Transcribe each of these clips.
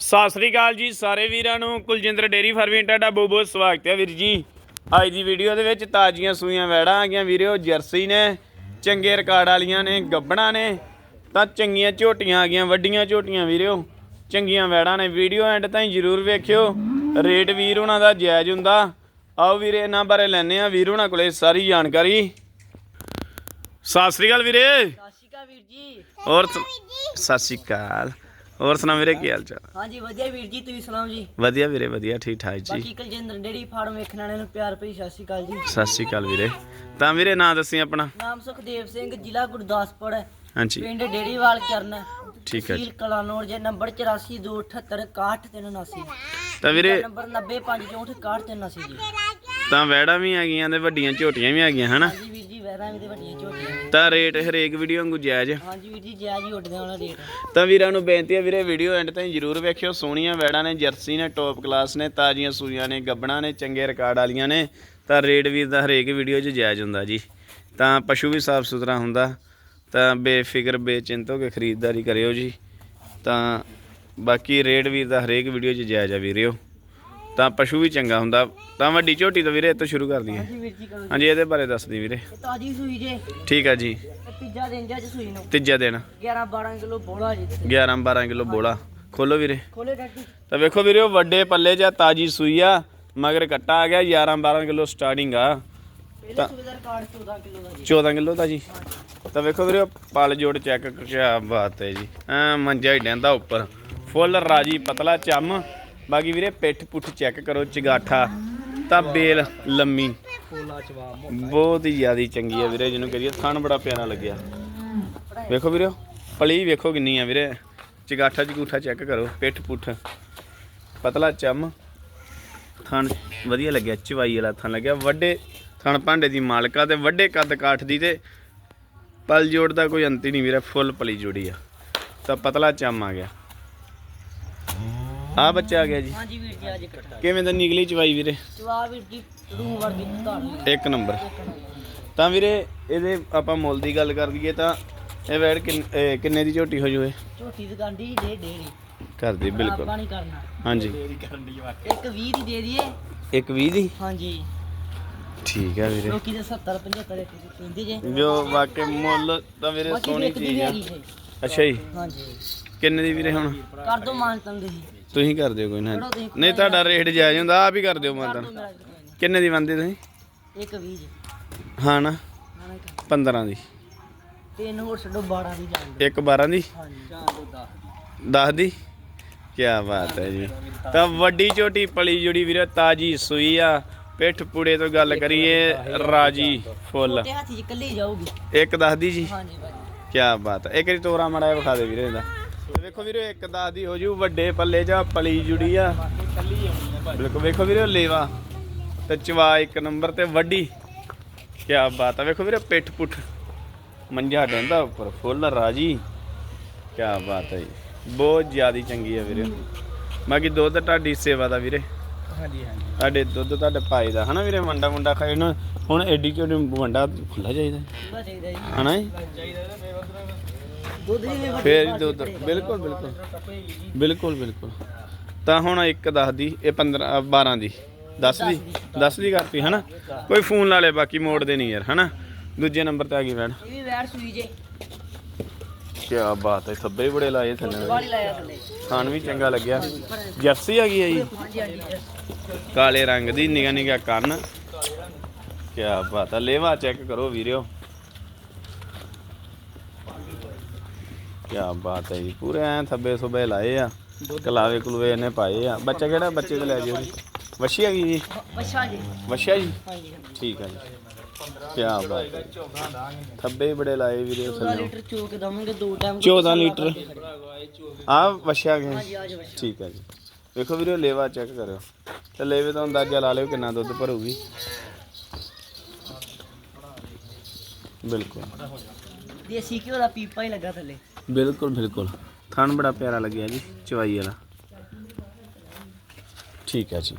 ਸਤਿ ਸ੍ਰੀ ਅਕਾਲ ਜੀ ਸਾਰੇ ਵੀਰਾਂ ਨੂੰ। ਕੁਲਜਿੰਦਰ ਡੇਰੀ ਫਾਰਮਿੰਗ ਤੁਹਾਡਾ ਬਹੁਤ ਬਹੁਤ ਸਵਾਗਤ ਹੈ ਵੀਰ ਜੀ। ਅੱਜ ਦੀ ਵੀਡੀਓ ਦੇ ਵਿੱਚ ਤਾਜ਼ੀਆਂ ਸੂਈਆਂ ਵੈੜਾਂ ਆ ਗਈਆਂ ਵੀਰਿਓ ਜਰਸੀ ਨੇ ਚੰਗੇ ਰਿਕਾਰਡ ਵਾਲੀਆਂ ਨੇ ਗੱਬਣਾ ਨੇ ਤਾਂ ਚੰਗੀਆਂ ਝੋਟੀਆਂ ਆ ਗਈਆਂ ਵੱਡੀਆਂ ਝੋਟੀਆਂ ਵੀਰਿਓ ਚੰਗੀਆਂ ਵੈੜਾਂ ਨੇ ਵੀਡੀਓ ਐਂਡ ਤਾਈਂ ਜਰੂਰ ਵੇਖਿਓ। ਰੇਟ ਵੀਰ ਉਹਨਾਂ ਦਾ ਜਾਇਜ਼ ਹੁੰਦਾ। ਆਓ ਵੀਰੇ ਇਹਨਾਂ ਬਾਰੇ ਲੈਣੇ ਆ ਵੀਰ ਉਹਨਾਂ ਕੋਲੇ ਸਾਰੀ ਜਾਣਕਾਰੀ। ਸਤਿ ਸ੍ਰੀ ਅਕਾਲ ਵੀਰੇ। ਸਤਿ ਸ਼੍ਰੀ ਅਕਾਲ ਵੀਰ ਜੀ। ਹੋਰ ਸਤਿ ਸ੍ਰੀ ਅਕਾਲ। ਹੋਰ ਸੁਣਾ ਵੀਰੇ ਕੀ ਹਾਲ ਚਾਲ? ਹਾਂਜੀ ਵਧੀਆ ਵੀਰ ਜੀ ਤੁਸੀਂ ਸੁਣਾਓ ਜੀ? ਵਧੀਆ ਵੀਰੇ ਵਧੀਆ ਠੀਕ ਠਾਕ ਜੀ। ਬਾਕੀ ਕੁਲਜਿੰਦਰ ਡੇਰੀ ਫਾਰਮ ਵੇਖਣ ਵਾਲਿਆਂ ਨੂੰ ਪਿਆਰ ਭਰੀ ਸਤਿ ਸ਼੍ਰੀ ਅਕਾਲ ਜੀ। ਸਤਿ ਸ੍ਰੀ ਅਕਾਲ ਵੀਰੇ। ਤਾਂ ਵੀਰੇ ਨਾਂ ਦੱਸੀ ਆਪਣਾ? ਨਾਮ ਸੁਖਦੇਵ ਸਿੰਘ ਜ਼ਿਲ੍ਹਾ ਗੁਰਦਾਸਪੁਰ ਹੈ। ਹਾਂਜੀ। ਪਿੰਡ ਡੇਰੀਵਾਲ ਚਰਨ ਠੀਕ ਹੈ ਜੀ। ਤਹਿਸੀਲ ਕਲਾਨੌਰ ਜੇ ਨੰਬਰ 8428761379 ਤਾਂ ਵੀਰੇ ਨੰਬਰ 9054616379 ਜੀ। ਤਾਂ ਵੈੜਾਂ ਵੀ ਆ ਗਈਆਂ ਤੇ ਵੱਡੀਆਂ ਝੋਟੀਆਂ ਵੀ ਆ ਗਈਆਂ ਹਨਾ? ਹਾਂਜੀ ਵੀਰ ਜੀ ਵੈਰਾਂ ਵੀ ਤੇ ਵੱਡੀਆਂ ਝੋਟੀਆਂ ਤਾਂ ਰੇਟ ਹਰੇਕ ਵੀਡੀਓ ਵਾਂਗੂ ਜਾਇਜ਼। ਹਾਂਜੀ ਵੀਰ ਜੀ ਜਿਆ ਜੀ ਉੱਡਦੇ ਵਾਲਾ ਰੇਟ। ਤਾਂ ਵੀਰਾਂ ਨੂੰ ਬੇਨਤੀ ਹੈ ਵੀਰੇ ਵੀਡੀਓ ਐਂਡ ਤਾਈਂ ਜਰੂਰ ਵੇਖਿਓ। ਸੋਹਣੀਆਂ ਵੈੜਾਂ ਨੇ ਜਰਸੀ ਨੇ ਟੌਪ ਕਲਾਸ ਨੇ ਤਾਜ਼ੀਆਂ ਸੂਈਆਂ ਨੇ ਗੱਬਣਾ ਨੇ ਚੰਗੇ ਰਿਕਾਰਡ ਵਾਲੀਆਂ ਨੇ। ਤਾਂ ਰੇਟ ਵੀਰ ਦਾ ਹਰੇਕ ਵੀਡੀਓ 'ਚ ਜਾਇਜ਼ ਹੁੰਦਾ ਜੀ। ਤਾਂ ਪਸ਼ੂ ਵੀ ਸਾਫ਼ ਸੁਥਰਾ ਹੁੰਦਾ। ਤਾਂ ਬੇਫਿਕਰ ਬੇਚਿੰਤ ਹੋ ਕੇ ਖਰੀਦਦਾਰੀ ਕਰਿਓ ਜੀ। ਤਾਂ ਬਾਕੀ ਰੇਟ ਵੀਰ ਦਾ ਹਰੇਕ ਵੀਡੀਓ 'ਚ ਜਾਇਜ਼ ਆ ਵੀਰਿਓ। ਤਾਂ ਪਸ਼ੂ ਵੀ ਚੰਗਾ ਹੁੰਦਾ। ਤਾਂ ਵੱਡੀ ਝੋਟੀ ਤੋਂ ਵੀਰੇ ਇੱਥੋਂ ਸ਼ੁਰੂ ਕਰਦੀ ਹੈ। ਹਾਂਜੀ ਵੀਰ ਜੀ ਕਰੋ ਜੀ। ਹਾਂਜੀ ਇਹਦੇ ਬਾਰੇ ਦੱਸ ਦੀ ਵੀਰੇ। ਇਹ ਤਾਜੀ ਸੂਈ ਜੇ। ਠੀਕ ਆ ਜੀ। ਇਹ ਤੀਜਾ ਦਿਨ ਜੇ ਅੱਜ ਸੂਈ ਨੂੰ। ਤੀਜਾ ਦਿਨ। 11 12 ਕਿਲੋ ਬੋਲਾ ਜੀ 11 12 ਕਿਲੋ ਬੋਲਾ। ਖੋਲੋ ਵੀਰੇ। ਖੋਲੇ ਡਾਡੀ। ਤਾਂ ਵੇਖੋ ਵੀਰੇ ਉਹ ਵੱਡੇ ਪੱਲੇ 'ਚ ਆ, ਤਾਜੀ ਸੂਈ ਆ ਮਗਰ ਕੱਟਾ ਆ ਗਿਆ 11 12 ਕਿਲੋ ਸਟਾਰਟਿੰਗ ਆ। ਪਹਿਲੇ ਸੂਈ ਦਾ ਰਿਕਾਰਡ 14 ਕਿਲੋ ਦਾ ਜੀ। 14 ਕਿਲੋ ਦਾ ਜੀ। ਤਾਂ ਵੇਖੋ ਵੀਰੇ ਉਹ ਪਲ ਜੋੜ ਚੈੱਕ ਕਿਆ ਬਾਤ ਹੈ ਜੀ। ਐ ਮੰਜਾ ਹੀ ਡੈਂਦਾ ਉੱਪਰ। ਫੁੱਲ ਰਾਜੀ ਪਤਲਾ ਚੰਮ। ਬਾਕੀ ਵੀਰੇ, ਪਿੱਠ ਪੁੱਠ ਚੈੱਕ ਕਰੋ, ਚਗਾਠਾ ਤਾਂ ਬੇਲ ਲੰਮੀ। ਫੋਲਾ ਬਹੁਤ ਹੀ ਜ਼ਿਆਦਾ ਚੰਗੀ ਆ ਵੀਰੇ, ਜਿਹਨੂੰ ਕਰੀਏ ਥਣ ਬੜਾ ਪਿਆਰਾ ਲੱਗਿਆ। ਵੇਖੋ ਵੀਰੇ, ਪਲੀ ਵੇਖੋ ਕਿੰਨੀ ਆ ਵੀਰੇ। ਚਗਾਠਾ, ਚਗੂਠਾ ਚੈੱਕ ਕਰੋ, ਪਿੱਠ ਪੁੱਠ। ਪਤਲਾ ਚੰਮ। ਥਣ ਵਧੀਆ ਲੱਗਿਆ, ਚਵਾਈ ਵਾਲਾ ਥਣ ਲੱਗਿਆ। ਵੱਡੇ ਥਣ ਭਾਂਡੇ ਦੀ ਮਾਲਕਾ ਤੇ ਵੱਡੇ ਕੱਦ ਕਾਠ ਦੀ ਤੇ ਪਲ ਜੋੜ ਦਾ ਕੋਈ ਅੰਤ ਹੀ ਨਹੀਂ ਵੀਰੇ, ਫੁੱਲ ਪਲੀ ਜੋੜੀ ਆ। ਤਾਂ ਪਤਲਾ ਚੰਮ ਆ ਗਿਆ। ਆ ਬੱਚਾ ਆ ਗਿਆ ਜੀ। ਹਾਂਜੀ ਵੀਰ ਜੀ ਅੱਜ ਕੱਟਾ ਕਿਵੇਂ ਦਾ ਨਿਕਲੀ ਚਵਾਈ ਵੀਰੇ? ਚਵਾ ਵੀਰ ਜੀ ਰੂਹ ਵਰਗੀ ਧਾਰ ਇੱਕ ਨੰਬਰ। ਤਾਂ ਵੀਰੇ ਇਹਦੇ ਆਪਾਂ ਮੁੱਲ ਦੀ ਗੱਲ ਕਰ ਲਈਏ ਤਾਂ ਇਹ ਵੈੜ ਕਿੰਨ- ਦੀ ਝੋਟੀ ਹੋ ਜੂਏ ਝੋਟੀ ਦੁਕਾਨ ਦੀ ਦੇ ਡੇਰੀ ਘਰ ਦੀ ਬਿਲਕੁਲ। ਆਪਾਂ ਨਹੀਂ ਕਰਨਾ। ਹਾਂਜੀ। ਇੱਕ 20 ਦੀ ਦੇ ਦਈਏ। ਇੱਕ 20 ਦੀ? ਹਾਂਜੀ। ਠੀਕ ਹੈ ਵੀਰੇ। ਲੋਕੀ ਦੇ 70 75 ਕਹਿੰਦੇ ਜੇ। ਜੋ ਵਾਕਿਆ ਮੁੱਲ ਤਾਂ ਵੀਰੇ ਸੋਹਣੀ ਚੀਜ਼ ਆ। ਜੀ ਅੱਛਾ ਜੀ। ਹਾਂਜੀ। ਕਿੰਨੇ ਦੀ ਵੀਰੇ ਹੁਣ? ਕਰ ਦੋ ਮਾਨ ਤੰਗ ਜੀ ਤੁਸੀਂ ਕਰ ਦਿਓ ਕੋਈ ਨਾ। ਕਰੋ ਤੁਸੀਂ। ਨਹੀਂ ਤੁਹਾਡਾ ਰੇਟ ਜਾਇਜ਼ ਹੁੰਦਾ ਆਪ ਹੀ ਕਰ ਦਿਓ ਮਾਤਾ ਕਿੰਨੇ ਦੀ ਬੰਦੇ ਤੁਸੀਂ। ਇੱਕ 20 ਜੀ। ਹਾਂ ਨਾ? ਹਾਂ ਨਾ ਕਰ 15 ਦੀ। ਤਿੰਨ ਹੋਰ ਛੱਡੋ 12 ਦੀ ਜਾਂਦੇ ਇੱਕ 12 ਦੀ? ਹਾਂਜੀ। 10 ਦੀ? ਕੀ ਬਾਤ ਹੈ ਜੀ। ਤਾਂ ਵੱਡੀ ਛੋਟੀ ਪਲੀ ਜੁੜੀ ਵੀਰੇ ਤਾਜੀ ਸੂਈ ਆ। ਪਿੱਠ ਪੂੜੇ ਤੋਂ ਗੱਲ ਕਰੀਏ ਰਾਜੀ ਫੁੱਲ। ਹੱਥੀ ਚ ਜਾਊਗੀ। ਇੱਕ 10 ਦੀ ਜੀ? ਹਾਂਜੀ ਭਾਜੀ। ਕੀ ਬਾਤ ਹੈ। ਇੱਕ ਵਾਰੀ ਤੋਰਾ ਮੜਾ ਵਿਖਾ ਦੇ ਵੀਰੇ ਇਹਦਾ। ਵੇਖੋ ਵੀਰੇ ਇੱਕ 10 ਦੀ ਹੋ ਜੂ ਵੱਡੇ ਪੱਲੇ 'ਚ ਪਲੀ ਜੁੜੀ ਆ। ਬਿਲਕੁਲ ਵੇਖੋ ਵੀਰੇ ਲੇਵਾ ਤੇ ਚਵਾ ਇੱਕ ਨੰਬਰ ਤੇ ਵੱਡੀ। ਕੀ ਬਾਤ ਹੈ ਵੇਖੋ ਵੀਰੇ ਪਿੱਠ ਪੁੱਠ। ਮੰਜਾ ਡੰਦਾ ਉੱਪਰ ਫੁੱਲ ਰਾਜੀ। ਕੀ ਬਾਤ ਹੈ ਬਹੁਤ ਜ਼ਿਆਦੀ ਚੰਗੀ ਹੈ ਵੀਰੇ। ਬਾਕੀ ਦੁੱਧ ਤੁਹਾਡੀ ਸੇਵਾ ਦਾ ਵੀਰੇ। ਹਾਂਜੀ ਹਾਂਜੀ। ਤੁਹਾਡੇ ਦੁੱਧ ਤੁਹਾਡੇ ਭਾਈ ਦਾ ਹਨਾ ਵੀਰੇ? ਵੰਡਾ ਵੰਡਾ ਖਾਏ ਨਾ। ਹੁਣ ਐਡੀ ਚੋਂ ਵੰਡਾ ਖੁੱਲਾ ਚਾਹੀਦਾ। ਬਸ ਚਾਹੀਦਾ ਜੀ। ਹਨਾ ਜੀ? ਚਾਹੀਦਾ ਦੁੱਧ ਫੇਰ ਹੀ ਦੁੱਧ ਬਿਲਕੁਲ ਬਿਲਕੁਲ। ਬਿਲਕੁਲ ਬਿਲਕੁਲ। ਤਾਂ ਹੁਣ ਇੱਕ 10 ਦੀ ਇਹ 15 ਅ, 12 ਦੀ। 10 ਦੀ 10 ਦੀ। ਕਰਤੀ ਹਨਾ? ਕੋਈ ਫੋਨ ਲਾ ਲੇ ਬਾਕੀ ਮੋੜਦੇ ਨਹੀਂ ਯਾਰ ਹਨਾ? ਦੂਜੇ ਨੰਬਰ ਤੇ ਆ ਗਈ ਵੈਣ ਇਹ ਵੀ ਵੈਰ ਸੂਈ ਜੇ। ਕੀ ਬਾਤ ਹੈ ਹੀ ਬੜੇ ਲਾਏ ਥੱਲੇ। ਵਾਲੀ ਲਾਇਆ ਥੱਲੇ। ਖਾਣ ਵੀ ਚੰਗਾ ਲੱਗਿਆ। ਜਰਸੀ ਆ ਗਈ ਹੈ ਜੀ? ਹਾਂਜੀ ਕਾਲੇ ਰੰਗ ਦੀ ਨਿਗਾ ਨਿਗਾ ਕੰਨ ਕੀ ਬਾਤ ਹੈ ਲੇਵਾ ਚੈੱਕ ਕਰੋ ਵੀਰਿਓ। ਕੀ ਬਾਤ ਹੈ ਜੀ। ਪੂਰੇ ਐ ਥੱਬੇ ਸੁਬੇ ਲਾਏ ਆ ਕਲਾਵੇ ਕੁਲਵੇ ਇਹਨੇ ਪਾਏ ਆ। ਬੱਚਾ ਕਿਹੜਾ ਬੱਚੇ ਤੇ ਲੈ ਜਿਓ ਜੀ ਵਸ਼ੀ ਆ ਗਈ ਜੀ? ਬੱਛਾ ਜੀ। ਵਸ਼ਿਆ ਜੀ? ਹਾਂਜੀ ਠੀਕ ਆ ਜੀ। ਕੀ ਬਾਤ ਹੈ। ਥੱਬੇ ਹੀ ਬੜੇ ਲਾਏ ਵੀਰੇ 14 ਥੱਲੇ। ਲੀਟਰ ਚੋਕ ਦਵਾਂਗੇ ਦੋ ਟਾਈਮ 14 ਲੀਟਰ। ਆ ਵਸ਼ਿਆ ਗਏ ਠੀਕ ਹੈ ਜੀ। ਵੇਖੋ ਵੀਰੇ ਲੇਵਾ ਚੈੱਕ ਕਰਿਓ। ਤੇ ਲੇਵੇ ਤੋਂ ਅੰਦਾਜ਼ਾ ਲਾ ਲਿਓ ਕਿੰਨਾ ਦੁੱਧ ਭਰੂਗੀ। ਬਿਲਕੁਲ। ਦੇਸੀ ਘਿਓ ਦਾ ਪੀਪਾ ਹੀ ਲੱਗਾ ਥੱਲੇ। ਬਿਲਕੁਲ ਬਿਲਕੁਲ। ਥਣ ਬੜਾ ਪਿਆਰਾ ਲੱਗਿਆ ਜੀ ਚਵਾਈ ਵਾਲਾ। ਠੀਕ ਹੈ ਜੀ।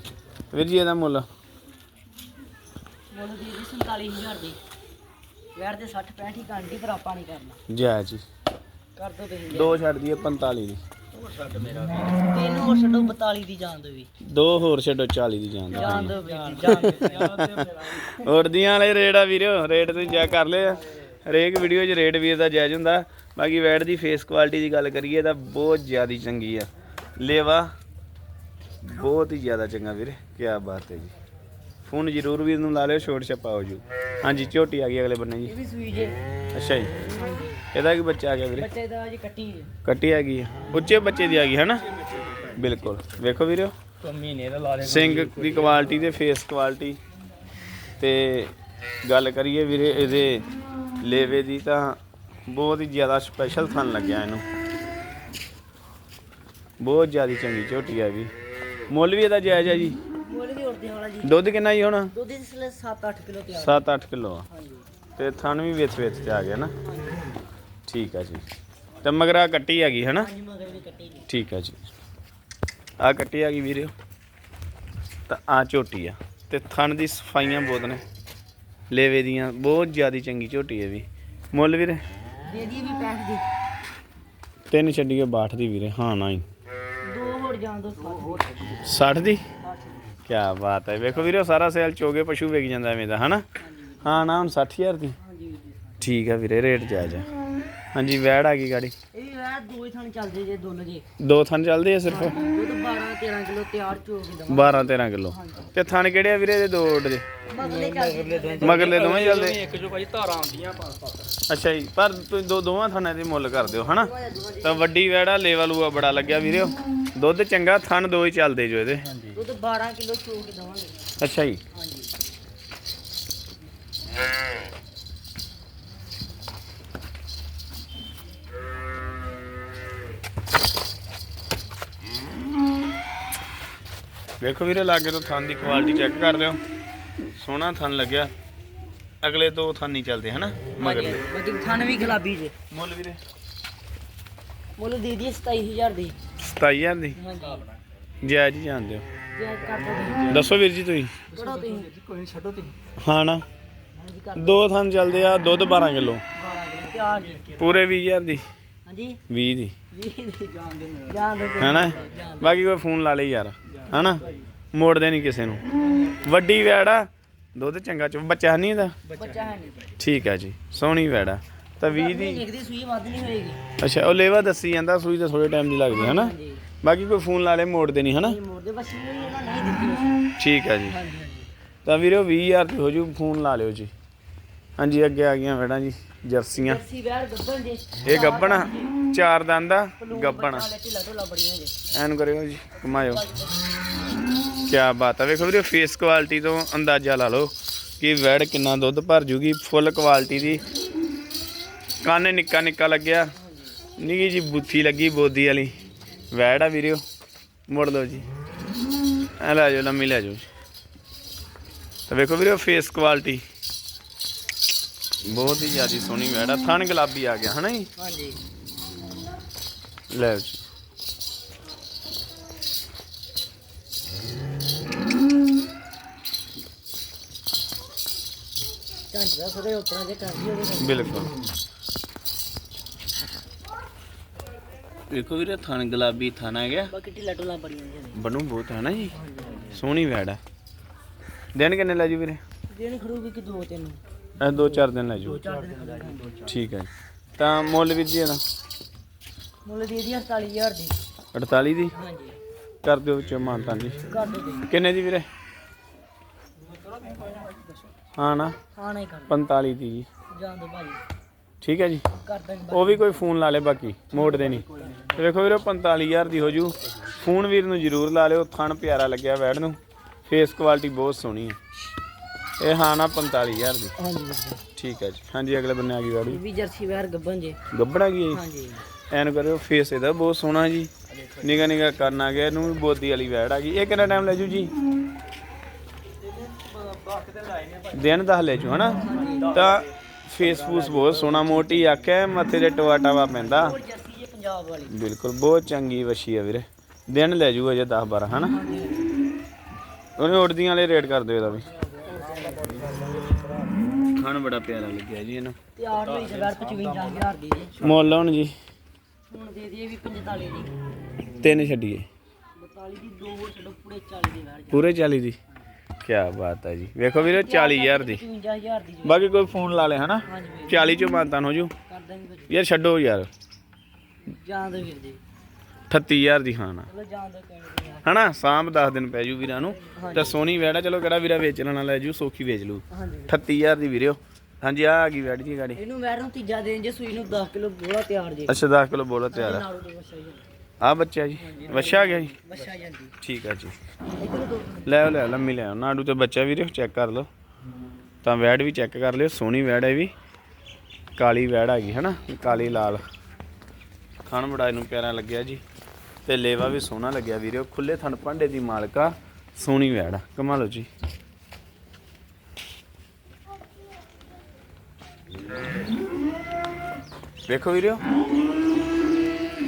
ਵੀਰ ਜੀ ਇਹਦਾ ਮੁੱਲ? ਮੁੱਲ ਦੀ ਜੀ 47000 ਦੀ। ਵੈਰ ਦੇ 60 65 ਹੀ ਕਾਂਡੀ ਪਰ ਆਪਾਂ ਨਹੀਂ ਕਰਨਾ। ਜੈ ਜੀ। ਕਰ ਦੋ ਤੁਸੀਂ। ਦੋ ਛੱਡ ਦਈਏ 45 ਦੀ। ਤਿੰਨ ਹੋਰ ਛੱਡੋ 42 ਦੀ ਜਾਨ ਦੋ ਵੀ। ਦੋ ਹੋਰ ਛੱਡੋ 40 ਦੀ ਜਾਨ ਦੋ ਵੀਰ ਜੀ ਜਾਨ ਦਿਓ। ਉੜਦੀਆਂ ਵਾਲੇ ਰੇਟ ਆ ਵੀਰੋ ਰੇਟ ਤੁਸੀਂ ਚੈੱਕ ਕਰ ਲਿਆ ਹਰੇਕ ਵੀਡੀਓ 'ਚ ਰੇਟ ਵੀਰ ਦਾ ਜਾਇਜ਼ ਹੁੰਦਾ। ਬਾਕੀ ਵੈਟ ਦੀ ਫੇਸ ਕੁਆਲਿਟੀ ਦੀ ਗੱਲ ਕਰੀਏ ਤਾਂ ਬਹੁਤ ਜ਼ਿਆਦੀ ਚੰਗੀ ਆ। ਲੇਵਾ ਬਹੁਤ ਹੀ ਜ਼ਿਆਦਾ ਚੰਗਾ ਵੀਰੇ ਕੀ ਬਾਤ ਹੈ ਜੀ। ਫੋਨ ਜ਼ਰੂਰ ਵੀਰ ਨੂੰ ਲਾ ਲਿਓ ਛੋਟ ਛਪਾ ਹੋ ਜੂ। ਹਾਂਜੀ ਝੋਟੀ ਆ ਗਈ ਅਗਲੇ ਬੰਨੇ ਜੀ। ਇਹ ਵੀ ਸੂਈ ਜੇ। ਅੱਛਾ ਜੀ। ਇਹਦਾ ਕੀ ਬੱਚਾ ਆ ਗਿਆ ਵੀਰੇ? ਬੱਚੇ ਦਾ ਜੀ ਕੱਟੀ ਜੇ ਕੱਟੀ ਆ ਗਈ ਆ ਉੱਚੇ ਬੱਚੇ ਦੀ ਆ ਗਈ ਹੈ ਨਾ ਬਿਲਕੁਲ। ਵੇਖੋ ਵੀਰੋ। ਮਹੀਨੇ ਦਾ ਲਾ ਸਿੰਘ ਦੀ ਕੁਆਲਿਟੀ ਤੇ ਫੇਸ ਕੁਆਲਿਟੀ ਤੇ ਗੱਲ ਕਰੀਏ ਵੀਰੇ ਇਹਦੇ ਲੇਵੇ ਦੀ ਤਾਂ ਬਹੁਤ ਹੀ ਜ਼ਿਆਦਾ ਸਪੈਸ਼ਲ ਥਣ ਲੱਗਿਆ ਇਹਨੂੰ। ਬਹੁਤ ਜ਼ਿਆਦਾ ਚੰਗੀ ਝੋਟੀ ਆ ਵੀ। ਮੁੱਲ ਵੀ ਇਹਦਾ ਜਾਇਜ਼ ਆ ਜੀ। ਮੋਲੇ ਦੀ ਉੜਦੇ ਵਾਲਾ ਜੀ। ਦੁੱਧ ਕਿੰਨਾ ਜੀ ਹੁਣ? ਦੁੱਧ ਇਸ ਲਈ 7-8 ਕਿਲੋ ਤਿਆਰ। 7-8 ਕਿਲੋ ਆ। ਹਾਂਜੀ। ਤੇ ਥਣ ਵੀ ਵਿੱਚ ਵਿੱਚ ਤੇ ਆ ਗਿਆ ਨਾ। ਠੀਕ ਆ ਜੀ। ਤੇ ਮਗਰਾ ਕੱਟੀ ਹੈਗੀ ਹੈ ਨਾ ਹਾਂਜੀ ਮਗਰ ਵੀ ਕੱਟੀ ਜੀ ਠੀਕ ਆ ਜੀ। ਆ ਕੱਟੀ ਆ ਗਈ ਵੀਰੇ ਤਾਂ ਆ ਝੋਟੀ ਆ। ਤੇ ਥਣ ਦੀ ਸਫਾਈਆਂ ਬਹੁਤ ਨੇ। ਲੇਵੇ ਦੀਆਂ ਬਹੁਤ ਜ਼ਿਆਦੀ ਚੰਗੀ ਝੋਟੀ ਹੈ ਵੀ। ਮੁੱਲ ਵੀਰੇ? ਦੇ ਦੀ ਵੀ 65 ਦੀ। ਤਿੰਨ ਛੱਡੀਏ 62 ਦੀ ਵੀਰੇ ਹਾਂ ਨਾ ਹੀ। ਦੋ ਹੋਰ ਜਾਨ ਦੋ 60 ਦੀ। ਕੀ ਬਾਤ ਹੈ। ਵੇਖੋ ਵੀਰੇ ਸਾਰਾ ਸੇਲ ਚੋਗੇ ਪਸ਼ੂ ਵੇਚ ਜਾਂਦਾ ਐਵੇਂ ਦਾ ਹਨਾ? ਹਾਂ ਨਾ ਹੁਣ 60000 ਦੀ। ਠੀਕ ਆ ਵੀਰੇ ਰੇਟ ਜਾਇਜ਼ ਆ ਹਾਂਜੀ ਵੈੜ ਆ ਗਈ ਗਾੜੀ। ਇਹ ਦੋ ਹੀ ਥਣ ਚੱਲਦੇ ਜੇ ਦੁੱਲ ਜੇ। ਦੋ ਥਣ ਚੱਲਦੇ ਆ ਸਿਰਫ? ਦੁੱਧ 12 13 ਕਿਲੋ ਤਿਆਰ ਚੋ ਕੇ ਦਵਾਂ 12 13 ਕਿਲੋ। ਤੇ ਥਣ ਕਿਹੜੇ ਆ ਵੀਰੇ ਇਹਦੇ ਦੋ ਉੱਡ ਦੇ? ਮਗਲੇ ਚੱਲਦੇ। ਮਗਰਲੇ ਦੋਵੇਂ ਚੱਲਦੇ। ਇੱਕ ਜੋ ਭਾਈ ਧਾਰਾਂ ਆਉਂਦੀਆਂ ਪੰਜ ਸੱਤ। ਅੱਛਾ ਜੀ ਪਰ ਤੁਸੀਂ ਦੋ ਦੋਵਾਂ ਥਾਂ ਦੇ ਮੁੱਲ ਕਰ ਦਿਓ ਹਨਾ? ਤਾਂ ਵੱਡੀ ਵੈੜਾ ਲੇਵਲ ਉਹ ਬੜਾ ਲੱਗਿਆ ਵੀਰੇ ਦੁੱਧ ਚੰਗਾ ਥਣ ਦੋ ਹੀ ਚੱਲਦੇ ਜੋ ਇਹਦੇ। ਦੁੱਧ 12 ਕਿਲੋ ਚੋ ਕੇ ਦਵਾਂਗੇ। ਅੱਛਾ ਜੀ ਹਾਂਜੀ ਵੇਖੋ ਵੀਰੇ ਲਾਗੇ ਤੋਂ ਥਣ ਦੀ ਕੁਆਲਿਟੀ ਚੈੱਕ ਕਰ ਦਿਓ ਸੋਹਣਾ ਥਣ ਲੱਗਿਆ। ਅਗਲੇ ਦੋ ਥਣ ਨਹੀਂ ਚੱਲਦੇ ਹਨਾ? ਮਗਰਲੇ। ਬਾਕੀ ਥਣ ਵੀ ਗੁਲਾਬੀ ਜੇ। ਮੁੱਲ ਵੀਰੇ? ਮੁੱਲ ਦੇ ਦੀ 27000 ਦੀ। 27000 ਦੀ? ਜਾਇਜ਼ ਹੀ ਜਾਣਦੇ ਹੋ। ਜੇ ਦੱਸੋ ਵੀਰ ਜੀ ਤੁਸੀਂ। ਕਰੋ ਤੁਸੀਂ ਕੋਈ ਛੱਡੋ ਤੁਸੀਂ। ਹਾਂ ਨਾ। ਦੋ ਥਣ ਚੱਲਦੇ ਆ ਦੁੱਧ 12 ਕਿਲੋ। 12 ਕਿਲੋ ਤਿਆਰ ਜੀ ਪੂਰੇ 20000 ਦੀ। ਹਾਂਜੀ 20 ਦੀ। 20 ਦੀ ਜਾਨ ਦੇ ਹੈਨਾ? ਬਾਕੀ ਕੋਈ ਫੋਨ ਲਾ ਲਈ ਯਾਰ। ਹਨਾ? ਮੋੜਦੇ ਨਹੀਂ ਕਿਸੇ ਨੂੰ। ਵੱਡੀ ਵੈੜ ਦੁੱਧ ਚੰਗਾ ਚ ਬੱਚਾ ਨਹੀਂ ਇਹਦਾ? ਬੱਚਾ ਹੈ ਨਹੀਂ। ਠੀਕ ਆ ਜੀ ਸੋਹਣੀ ਵੈੜ ਤਾਂ 20 ਦੀ ਇੱਕ ਦੀ ਸੂਈ ਵੱਧ ਨਹੀਂ ਹੋਏਗੀ। ਅੱਛਾ ਉਹ ਲੇਵਾ ਦੱਸੀ ਜਾਂਦਾ ਸੂਈ ਤਾਂ ਥੋੜੇ ਟਾਈਮ ਦੀ ਲੱਗਦੀ ਹੈ ਹਾਂਜੀ। ਬਾਕੀ ਕੋਈ ਫੋਨ ਲਾ ਲੇ ਮੋੜਦੇ ਨਹੀਂ ਹਨਾ? ਮੋੜਦੇ ਬਸ ਇਹ ਇਹਨਾਂ ਨਹੀਂ ਦਿੱਤੀ ਠੀਕ ਆ ਜੀ। ਤਾਂ ਵੀਰੇ 20000 ਦੀ ਹੋ ਜੂ ਫੋਨ ਲਾ ਲਿਓ ਜੀ। ਹਾਂਜੀ ਅੱਗੇ ਆ ਗਈਆਂ ਵੈੜਾਂ ਜੀ। ਜਰਸੀਆਂ। ਜਰਸੀ ਵੈਰ ਗੱਬਣ ਜੀ। ਇਹ ਗੱਬਣਾ ਚਾਰ ਦੰਦ ਆ ਗੱਬਣਾ ਨਾਲੇ ਢਿੱਲਾ ਢੋਲਾ ਬੜੀਆਂ ਜੀ। ਐਨ ਕਰਿਓ ਜੀ ਘੁਮਾਇਓ। ਕੀ ਬਾਤ ਆ। ਵੇਖੋ ਵੀਰੇ ਫੇਸ ਕੁਆਲਿਟੀ ਤੋਂ ਅੰਦਾਜ਼ਾ ਲਾ ਲਓ ਕਿ ਵੈੜ ਕਿੰਨਾ ਦੁੱਧ ਭਰ ਜੂਗੀ। ਫੁੱਲ ਕੁਆਲਿਟੀ ਦੀ। ਕੰਨ ਨਿੱਕਾ ਨਿੱਕਾ ਲੱਗਿਆ। ਨਿੱਕੀ ਜੀ ਬੁੱਥੀ ਲੱਗੀ ਬੋਦੀ ਵਾਲੀ। ਵੈੜ ਆ ਵੀਰਿਓ। ਮੁੜ ਲਓ ਜੀ। ਐ ਲੈ ਜਾਓ ਲੰਮੀ ਲੈ ਜਾਓ ਤਾਂ ਵੇਖੋ ਵੀਰੇ ਫੇਸ ਕੁਆਲਿਟੀ ਬਹੁਤ ਹੀ ਜ਼ਿਆਦਾ ਸੋਹਣੀ ਵੈੜ ਆ ਥਣ ਗੁਲਾਬੀ ਆ ਗਿਆ ਹਨਾ ਜੀ? ਹਾਂਜੀ। ਲੈ ਜੀ। ਝਾਂਜਾ ਸਦੇ ਉਤਰਾਂ ਦੇ ਕਰਦੀ ਉਹਦੇ ਬਿਲਕੁਲ। ਵੇਖੋ ਵੀਰੇ ਥਣ ਗੁਲਾਬੀ ਥਣ ਆ ਗਿਆ। ਬਾਕੀ ਢਿੱਲਾ ਢੋਲਾ ਬੜੀਆਂ ਜੀ ਬਣੂ ਬਹੁਤ ਹੈ ਨਾ ਜੀ? ਸੋਹਣੀ ਵੈੜ ਆ। ਦਿਨ ਕਿੰਨੇ ਲੈ ਜੂ ਵੀਰੇ? ਦੇਣ ਖੜੂਗੀ ਕਿ ਦੋ ਤਿੰਨ? ਇਹ ਦੋ ਚਾਰ ਦਿਨ ਲੈ ਜੂ ਚਾਰ ਦਿਨ ਖੜੂਗੀ ਠੀਕ ਹੈ ਜੀ। ਤਾਂ ਮੁੱਲ ਵੀਰ ਜੀ ਇਹਦਾ? ਮੁੱਲ ਦੇ ਦੀ 48000 ਦੀ। 48 ਦੀ? ਹਾਂਜੀ। ਕਰ ਦਿਓ ਵਿੱਚ ਮਾਨਤਾਂ ਜੀ। ਦੋ ਕਿੰਨੇ ਦੀ ਵੀਰੇ? ਹਾਂ ਨਾ? ਹਾਂ ਨਹੀਂ ਕਰ 45 ਦੀ ਜੀ। ਜਾਣ ਦੋ ਭਾਜੀ ਠੀਕ ਹੈ ਜੀ। ਕਰ ਦਾਂਗੇ ਉਹ ਵੀ ਕੋਈ ਫੋਨ ਲਾ ਲੇ ਬਾਕੀ ਮੋੜਦੇ ਨਹੀਂ। ਤੇ ਵੇਖੋ ਵੀਰੋ 45000 ਦੀ ਹੋ ਜੂ। ਫੋਨ ਵੀਰ ਨੂੰ ਜ਼ਰੂਰ ਲਾ ਲਿਓ ਥਣ ਪਿਆਰਾ ਲੱਗਿਆ ਵੈੜ ਨੂੰ। ਫੇਸ ਕੁਆਲਿਟੀ ਬਹੁਤ ਸੋਹਣੀ ਹੈ। ਇਹ ਹਾਂ ਨਾ 45000 ਦੀ। ਹਾਂਜੀ ਵੀਰ ਠੀਕ ਹੈ ਜੀ। ਹਾਂਜੀ ਅਗਲੇ ਬੰਨੇ ਆ ਗਈ ਇਹ ਵੀ ਜਰਸੀ ਵੈਰ ਗੱਬਨ ਜੇ। ਗੱਬੜਾ ਗਈ ਹੈ ਜੀ? ਹਾਂਜੀ। ਐਨ ਕਰਿਓ ਫੇਸ ਇਹਦਾ ਬਹੁਤ ਸੋਹਣਾ ਜੀ। ਨਿਗਾ ਨਿਗਾ ਕਰਨ ਆ ਗਿਆ ਇਹਨੂੰ ਵੀ ਬੋਦੀ ਵਾਲੀ ਵੈੜ ਆ ਗਈ। ਇਹ ਕਿੰਨਾ ਟਾਈਮ ਲੈ ਜੂ ਜੀ? ਦਿਨ ਦਸ ਲੈ ਜੂ ਹਨਾ? ਤਾਂ ਫੇਸ ਫੂਸ ਬਹੁਤ ਸੋਹਣਾ ਮੋਟੀ ਅੱਖ ਹੈ ਮੱਥੇ ਤੇ ਟਵਾ ਟਵਾ ਪੈਂਦਾ। ਹੋਰ ਜਰਸੀ ਜੇ ਪੰਜਾਬ ਵਾਲੀ ਬਿਲਕੁਲ ਬਹੁਤ ਚੰਗੀ ਵਸ਼ੀ ਆ ਵੀਰੇ। ਦਿਨ ਲੈ ਜੂ ਅਜੇ 10 12 ਹਨਾ? ਉਹਨੇ ਉੜਦੀਆਂ ਵਾਲੇ ਰੇਟ ਕਰ ਦਿਓ ਇਹਦਾ ਵੀ। ਖਾਣ ਬੜਾ ਪਿਆਰਾ ਲੱਗਿਆ ਜੀ ਇਹਨੂੰ। 55000 ਦੀ ਜੀ ਮੁੱਲ ਹੁਣ ਜੀ। ਹੁਣ ਦੇ ਦਈਏ ਵੀ 45 ਦੀ। ਤਿੰਨ ਛੱਡੀਏ। 42 ਦੀ ਦੋ ਹੋਰ ਛੱਡੋ ਪੂਰੇ 40 ਦੀ ਵੈੜ ਪੂਰੇ 40 ਦੀ? ਕੀ ਬਾਤ ਹੈ ਜੀ। ਵੇਖੋ ਵੀਰੇ 40000 ਦੀ। 55000 ਦੀ। ਬਾਕੀ ਕੋਈ ਫੋਨ ਲਾ ਲੇ ਹਨਾ? ਹਾਂਜੀ ਵੀਰ। 40 ਚੋਂ ਮਾਨਤਾਨ ਹੋ ਜੂ। ਵੀਰ ਯਾਰ ਛੱਡੋ ਯਾਰ। ਜਾਂ ਦੋ ਵੀਰ ਜੀ। 38000 ਦੀ ਖਾਣਾ। ਚਲੋ ਜਾਂ ਦੋ ਹਨਾ? ਸਾਂਭ 10 ਦਿਨ ਪੈ ਜੂ ਵੀਰਾਂ ਨੂੰ। ਤੇ ਸੋਹਣੀ ਵੈੜਾ ਚਲੋ ਕਿਹੜਾ ਵੀਰਾ ਵੇਚਣ ਵਾਲਾ ਲੈ ਜੂ ਸੋਖੀ ਵੇਚ ਲੂ। ਹਾਂਜੀ। ਵੀਰ। 38000 ਦੀ ਵੀਰਿਓ। ਹਾਂਜੀ ਆ ਆ ਗਈ ਵੈੜ ਜੀ ਗਾੜੀ। ਇਹਨੂੰ ਨੂੰ ਤੀਜਾ ਦੇਣ ਜੇ ਸੂਈ ਨੂੰ 10 ਕਿਲੋ ਬੋਲਾ ਤਿਆਰ ਜੇ। ਅੱਛਾ 10 ਕਿਲੋ ਬੋਲੋ ਤਿਆਰ ਆ। ਨਾਲੋਂ ਦੋ ਜੀ ਆ। ਬੱਚਾ ਜੀ। ਵੱਛਾ ਆ ਗਿਆ ਜੀ? ਵਛਾ ਜਾਂਦੀ ਠੀਕ ਆ ਜੀ। ਇਧਰ ਦੋ। ਲੈ ਲੈ ਲੰਮੀ ਲੈ ਆਓ। ਨਾੜੂ ਤੇ ਬੱਚਾ ਵੀਰੇ ਚੈੱਕ ਕਰ ਲਓ। ਤਾਂ ਵੈੜ ਵੀ ਚੈੱਕ ਕਰ ਲਿਓ ਸੋਹਣੀ ਵੈੜ ਹੈ ਵੀ। ਕਾਲੀ ਵੈੜ ਹੈਗੀ ਹਨਾ? ਕਾਲੀ ਲਾਲ। ਖਾਣ ਬੜਾ ਨੂੰ ਪਿਆਰਾ ਲੱਗਿਆ ਜੀ। ਤੇ ਲੇਵਾ ਵੀ ਸੋਹਣਾ ਲੱਗਿਆ ਵੀਰੇ ਖੁੱਲੇ ਥਣ ਭਾਂਡੇ ਦੀ ਮਾਲਕਾ ਸੋਹਣੀ ਵੈੜ ਕਮਾਲੋ ਜੀ। ਵੇਖੋ ਵੀਰੇ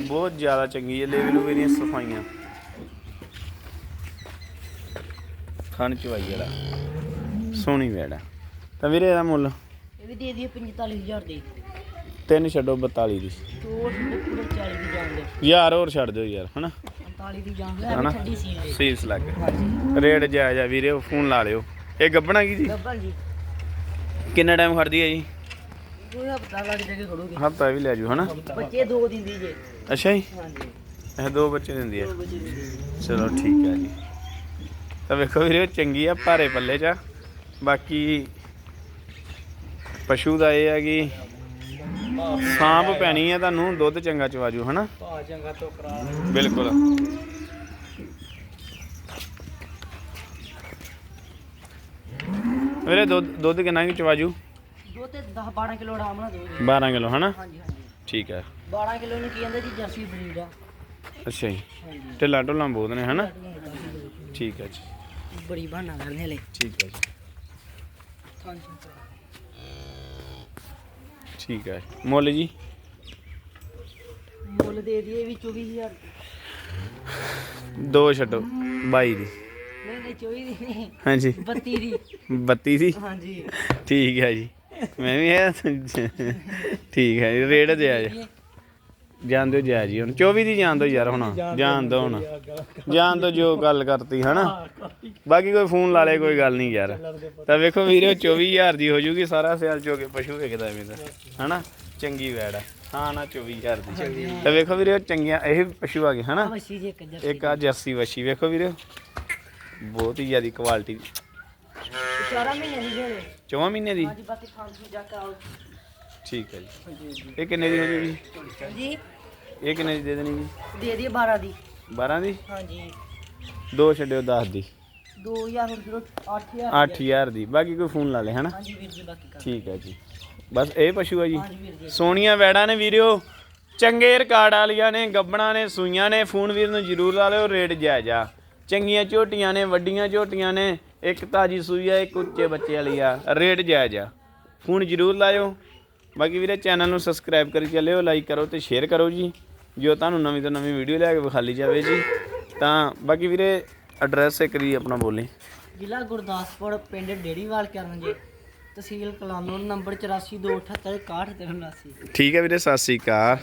ਬਹੁਤ ਜ਼ਿਆਦਾ ਚੰਗੀ ਹੈ ਲੇਵਲ ਵੀ ਦੀਆਂ ਸਫਾਈਆਂ। ਖਾਣ ਚਵਾਈ ਵਾਲਾ, ਸੋਹਣੀ ਵੈੜ ਤਾਂ ਵੀਰੇ ਇਹਦਾ ਮੁੱਲ? ਇਹ ਵੀ ਦੇ ਦਈਏ 45000 ਦੀ ਤਿੰਨ ਛੱਡੋ 42 ਦੀ। ਦੋ ਛੱਡੋ ਪੂਰੇ 40 ਦੀ ਜਾਣ ਦੇ ਯਾਰ ਹੋਰ ਛੱਡ ਦਿਓ ਯਾਰ ਹਨਾ? 45 ਦੀ ਲੈ ਹਨਾ? ਠੰਡੀ ਸੀ ਸੀਸ ਲੱਗ ਰੇਟ ਜਾਇਜ਼ ਆ ਵੀਰੇ ਫੋਨ ਲਾ ਲਿਓ। ਇਹ ਗੱਬਣਾ ਕੀ ਜੀ? ਡੱਬਲ ਜੀ। ਕਿੰਨਾ ਟਾਈਮ ਖੜਦੀ ਹੈ ਜੀ? ਕੋਈ ਹਫਤਾ ਲੱਗ ਜਾਗੇ ਖੜੋਗੇ। ਹਫਤਾ ਵੀ ਲੈ ਜੂ ਹਨਾ? ਬੱਚੇ ਦੋ ਦਿੰਦੀ ਜੇ। ਅੱਛਾ ਜੀ? ਹਾਂਜੀ। ਇਹ ਦੋ ਬੱਚੇ ਦਿੰਦੀ ਹੈ ਚਲੋ ਠੀਕ ਹੈ ਜੀ। ਤਾਂ ਵੇਖੋ ਵੀਰੇ ਚੰਗੀ ਆ ਭਾਰੇ ਪੱਲੇ ਚ ਆ। ਬਾਕੀ ਪਸ਼ੂ ਦਾ ਇਹ ਹੈ ਕਿ ਸਾਂਭ ਪੈਣੀ ਹੈ ਤੁਹਾਨੂੰ ਦੁੱਧ ਚੰਗਾ ਚਵਾਜੂ ਹਨਾ? ਭਾ ਚੰਗਾ ਟੋਕਰਾ ਬਿਲਕੁਲ। ਵੀਰੇ ਦੁੱਧ ਦੁੱਧ ਕਿੰਨਾ ਕਿ ਚਵਾਜੂ ਦੋ ਤੇ 10 12 ਕਿਲੋ ਆਰਾਮ ਨਾਲ ਦੋ 12 ਕਿਲੋ ਹਨਾ? ਹਾਂਜੀ ਹਾਂਜੀ। ਠੀਕ ਹੈ 12 ਕਿਲੋ ਨੂੰ ਕੀ ਕਹਿੰਦੇ ਜੀ ਜਰਸੀ ਬਰੀਡ ਆ। ਅੱਛਾ ਜੀ। ਹਾਂਜੀ। ਢਿੱਲਾ ਢੁੱਲਾ ਬਹੁਤ ਨੇ ਹਨਾ? ਠੀਕ ਹੈ ਜੀ। ਬੜੀ ਬਹਾਨਾ ਕਰਨੇ ਲੈ ਠੀਕ ਹੈ ਜੀ। ਠੀਕ ਹੈ ਮੁੱਲ ਜੀ? ਮੁੱਲ ਦੇ ਦਈਏ ਵੀ 24000 ਦੋ ਛੱਡੋ 22 ਦੀ। ਨਹੀਂ ਨਹੀਂ 24 ਦੀ ਨਹੀਂ। ਹਾਂਜੀ। 32 ਦੀ। 32 ਦੀ? ਹਾਂਜੀ। ਠੀਕ ਹੈ ਜੀ। ਮੈਂ ਵੀ ਇਹ ਠੀਕ ਹੈ ਰੇਟ ਦੇ ਆ ਜੀ। ਜਾਣ ਦਿਓ ਜਾ ਜੀ ਹੁਣ। 24 ਦੀ ਜਾਣ ਦਿਓ ਯਾਰ ਹੁਣ। ਜਾਣ ਦਿਓ ਹੁਣ। ਜਾਣ ਦਿਓ ਜੋ ਗੱਲ ਕਰਤੀ ਹਨਾ? ਬਾਕੀ ਕੋਈ ਫੋਨ ਲਾ ਲੇ ਕੋਈ ਗੱਲ ਨਹੀਂ ਯਾਰ। ਤਾਂ ਵੇਖੋ ਵੀਰੇ 24000 ਦੀ ਹੋ ਜੂਗੀ ਸਾਰਾ ਸਿਆਲ ਚੋ ਕੇ ਪਸ਼ੂ ਵੇਖਦਾ ਐਵੇਂ ਦਾ ਹਨਾ? ਚੰਗੀ ਵੈੜ ਆ। ਹਾਂ ਨਾ 24000 ਦੀ। ਤਾਂ ਵੇਖੋ ਵੀਰੇ ਚੰਗੀਆਂ ਇਹ ਪਸ਼ੂ ਆ ਗਏ ਹਨਾ? ਇੱਕ ਆ ਜਰਸੀ ਵਸ਼ੀ ਵੇਖੋ ਵੀਰੇ। ਬਹੁਤ ਹੀ ਜ਼ਿਆਦੀ ਕੁਆਲਿਟੀ ਚਾਰਾ ਮਹੀਨੇ ਦੀ ਜਿਹੜੇ। ਚੌਵਾਂ ਮਹੀਨੇ ਦੀ? ਬਾਕੀ ਪੀ ਜਾ ਕੇ ਆਓ। ਠੀਕ ਹੈ ਜੀ। ਇਹ ਕਿੰਨੇ ਦੀ ਹੋ ਜੂਗੀ? ਜੀ। ਇਹ ਕਿੰਨੇ ਦੀ ਦੇ ਦੇਣੀ ਜੀ? ਦੇ ਦਈਏ 12 ਦੀ। 12 ਦੀ? ਹਾਂਜੀ। ਦੋ ਛੱਡਿਓ 10 ਦੀ। 2000 ਹੁਣ ਚਲੋ 8000 8000 ਦੀ ਬਾਕੀ ਕੋਈ ਫੋਨ ਲਾ ਲੇ ਹਨਾ? ਹਾਂਜੀ ਵੀਰ ਜੀ ਬਾਕੀ ਕਰ ਠੀਕ ਹੈ ਜੀ। ਬਸ ਇਹ ਪਸ਼ੂ ਆ ਜੀ। ਸੋਹਣੀਆਂ ਵੈੜਾਂ ਨੇ ਵੀਰਿਓ। ਚੰਗੇ ਰਿਕਾਰਡ ਵਾਲੀਆਂ ਨੇ ਗੱਬਣਾ ਨੇ ਸੂਈਆਂ ਨੇ। ਫੋਨ ਵੀਰ ਨੂੰ ਜ਼ਰੂਰ ਲਾ ਲਿਓ ਰੇਟ ਜਾਇਜ਼। ਚੰਗੀਆਂ ਝੋਟੀਆਂ ਨੇ ਵੱਡੀਆਂ ਝੋਟੀਆਂ ਨੇ। ਇੱਕ ਤਾਜੀ ਸੂਈ ਆ ਇੱਕ ਉੱਚੇ ਬੱਚੇ ਵਾਲੀ ਆ। ਰੇਟ ਜਾਇਜ਼। ਫੋਨ ਜ਼ਰੂਰ ਲਾਇਓ। ਬਾਕੀ ਵੀਰੇ ਚੈਨਲ ਨੂੰ ਸਬਸਕ੍ਰਾਈਬ ਕਰੀ ਚੱਲਿਓ ਲਾਈਕ ਕਰੋ ਤੇ ਸ਼ੇਅਰ ਕਰੋ ਜੀ। ਜੋ ਤੁਹਾਨੂੰ ਨਵੀਂ ਤੋਂ ਨਵੀਂ ਵੀਡੀਓ ਲੈ ਕੇ ਵਿਖਾਲੀ ਜਾਵੇ ਜੀ ਤਾਂ ਬਾਕੀ ਵੀਰੇ ਐਡਰੈਸ ਇੱਕ ਦੀ ਆਪਣਾ ਬੋਲੀ। ਜ਼ਿਲ੍ਹਾ ਗੁਰਦਾਸਪੁਰ ਪਿੰਡ ਡੇੜੀਵਾਲ ਕਰਨ ਜੇ ਤਹਿਸੀਲ ਕਲਾਨੌਰ ਨੰਬਰ 842861 6179 ਠੀਕ ਹੈ ਵੀਰੇ ਸਤਿ ਸ੍ਰੀ ਅਕਾਲ।